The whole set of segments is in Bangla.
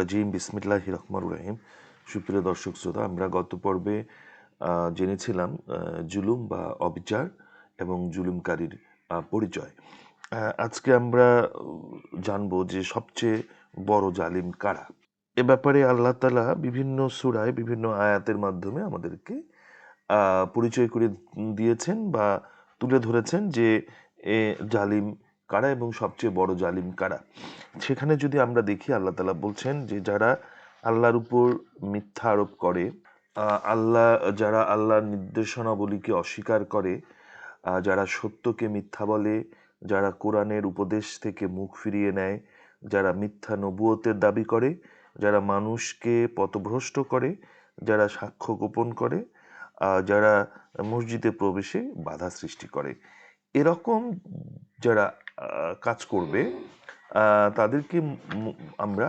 রাজিম বিসমিল্লাহি রহমান রহিম। সুপ্রিয় দর্শক শ্রোতা, আমরা গত পর্বে জেনেছিলাম জুলুম বা অবিচার এবং জুলুমকারীর পরিচয়। আজকে আমরা জানব যে সবচেয়ে বড় জালিম কারা? এ ব্যাপারে আল্লাহ তালা বিভিন্ন সুরায়, বিভিন্ন আয়াতের মাধ্যমে আমাদেরকে পরিচয় করে দিয়েছেন বা তুলে ধরেছেন যে এ জালিম কারা এবং সবচেয়ে বড় জালিম কারা? সেখানে যদি আমরা দেখি, আল্লাহ তালা বলছেন যে যারা আল্লাহর উপর মিথ্যা আরোপ করে আল্লাহ, যারা আল্লাহর নির্দেশনাবলীকে অস্বীকার করে যারা সত্যকে মিথ্যা বলে, যারা কোরআনের উপদেশ থেকে মুখ ফিরিয়ে নেয়, যারা মিথ্যা নবুয়তের দাবি করে, যারা মানুষকে পথভ্রষ্ট করে, যারা সাক্ষ্য গোপন করে যারা মসজিদে প্রবেশে বাধা সৃষ্টি করে। এরকম যারা কাজ করবে তাদেরকে আমরা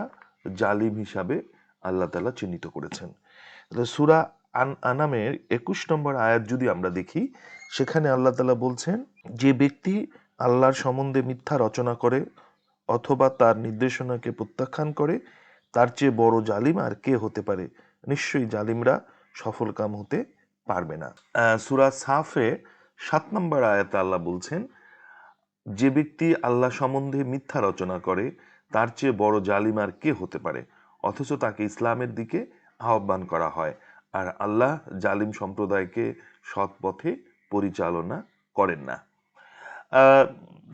জালিম হিসাবে আল্লাহ তালা চিহ্নিত করেছেন। সুরা আন, আনামের একুশ নম্বর আয়াত যদি আমরা দেখি, সেখানে আল্লাহ তালা বলছেন, যে ব্যক্তি আল্লাহর সম্বন্ধে মিথ্যা রচনা করে অথবা তার নির্দেশনাকে প্রত্যাখ্যান করে, তার চেয়ে বড় জালিম আর কে হতে পারে? নিশ্চয়ই জালিমরা সফল কাম হতে পারবে না। সুরা সাফে সাত নম্বর আয়াত আল্লাহ বলছেন যে ব্যক্তি আল্লাহ সম্বন্ধে মিথ্যা রচনা করে, তার চেয়ে বড় জালিম আর কে হতে পারে? অথচ তাকে ইসলামের দিকে আহ্বান করা হয়। আর আল্লাহ জালিম সম্প্রদায়কে সৎ পথে পরিচালনা করেন না।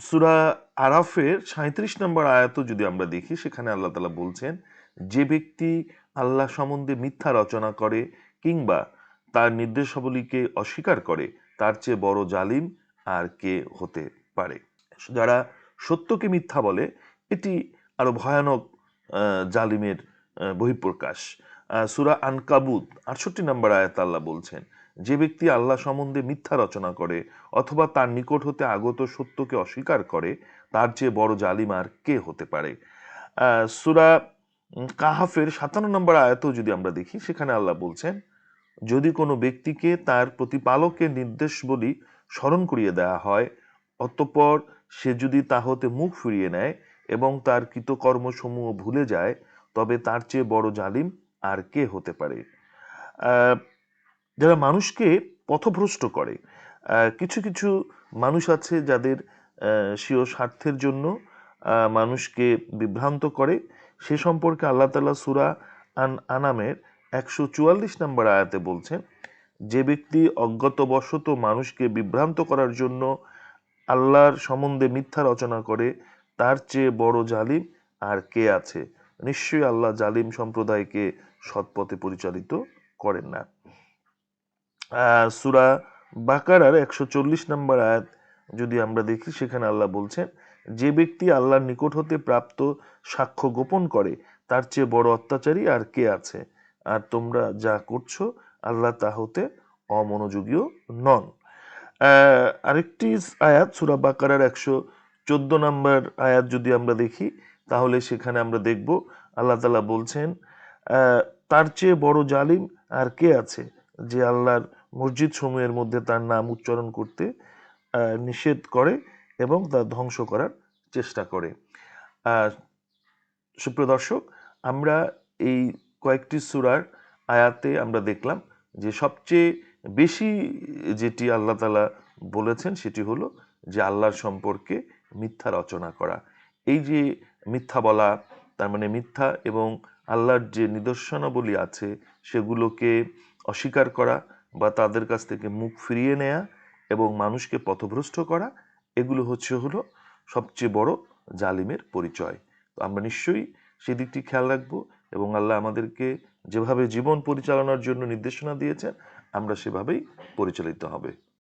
সুরা আরাফের সাঁত্রিশ নম্বর আয়াত যদি আমরা দেখি, সেখানে আল্লাহ তালা বলছেন, যে ব্যক্তি আল্লাহ সম্বন্ধে মিথ্যা রচনা করে কিংবা তার নির্দেশাবলীকে অস্বীকার করে, তার চেয়ে বড় জালিম আর কে হতে পারে? যারা সত্যকে মিথ্যা বলে, এটি আরও ভয়ানক জালিমের বহিঃপ্রকাশ। সুরা আনকাবুত, আটষট্টি নম্বর আয়াত আল্লাহ বলছেন, যে ব্যক্তি আল্লাহ সম্বন্ধে মিথ্যা রচনা করে অথবা তার নিকট হতে আগত সত্যকে অস্বীকার করে, তার চেয়ে বড় জালিম আর কে হতে পারে? সুরা কাহাফের সাতান্ন নম্বর আয়াতও যদি আমরা দেখি, সেখানে আল্লাহ বলছেন, যদি কোনো ব্যক্তিকে তার প্রতিপালকের নির্দেশ বলি স্মরণ করিয়ে দেওয়া হয়, অতঃপর সে যদি তা হতে মুখ ফিরিয়ে নেয় এবং তার কৃতকর্মসমূহ ভুলে যায়, তবে তার চেয়ে বড় জালিম আর কে হতে পারে? যারা মানুষকে পথভ্রষ্ট করে কিছু কিছু মানুষ আছে যাদের স্বীয় স্বার্থের জন্য মানুষকে বিভ্রান্ত করে। সে সম্পর্কে আল্লাহ তালা সুরা আন আনামের একশো চুয়াল্লিশ নম্বর আয়াতে বলছেন, যে ব্যক্তি অজ্ঞাতবশত মানুষকে বিভ্রান্ত করার জন্য আল্লাহর সম্বন্ধে মিথ্যা রচনা করে, তার চেয়ে বড় জালিম আর কে আছে? নিশ্চয়ই আল্লাহ জালিম সম্প্রদায়কে সৎপথে পরিচালিত করেন না। সুরা বাকারার একশো চল্লিশ নম্বর আয়াত যদি আমরা দেখি, সেখানে আল্লাহ বলছেন, যে ব্যক্তি আল্লাহর নিকট হতে প্রাপ্ত সাক্ষ্য গোপন করে, তার চেয়ে বড় অত্যাচারী আর কে আছে? আর তোমরা যা করছ, আল্লাহ তা হতে অমনোযোগীও নন। আরেকটি আয়াত, সুরা বাকারার একশো চোদ্দ নম্বর আয়াত যদি আমরা দেখি, তাহলে সেখানে আমরা দেখব, আল্লাহ তালা বলছেন তার চেয়ে বড় জালিম আর কে আছে যে আল্লাহর মসজিদ সমূহের মধ্যে তার নাম উচ্চারণ করতে নিষেধ করে এবং তা ধ্বংস করার চেষ্টা করে? সুপ্রিয় দর্শক, আমরা এই কয়েকটি সুরার আয়াতে আমরা দেখলাম যে সবচেয়ে বেশি যেটি আল্লাহ তালা বলেছেন সেটি হলো যে আল্লাহর সম্পর্কে মিথ্যা রচনা করা। এই যে মিথ্যা বলা, তার মানে মিথ্যা এবং আল্লাহর যে নিদর্শনাবলী আছে সেগুলোকে অস্বীকার করা বা তাদের কাছ থেকে মুখ ফিরিয়ে নেয়া এবং মানুষকে পথভ্রষ্ট করা, এগুলো হচ্ছে হলো সবচেয়ে বড় জালিমের পরিচয়। তো আমরা নিশ্চয়ই সেই দিকটি খেয়াল রাখব এবং আল্লাহ আমাদেরকে যেভাবে জীবন পরিচালনার জন্য নির্দেশনা দিয়েছেন আমরা সেভাবেই পরিচালিত হবে।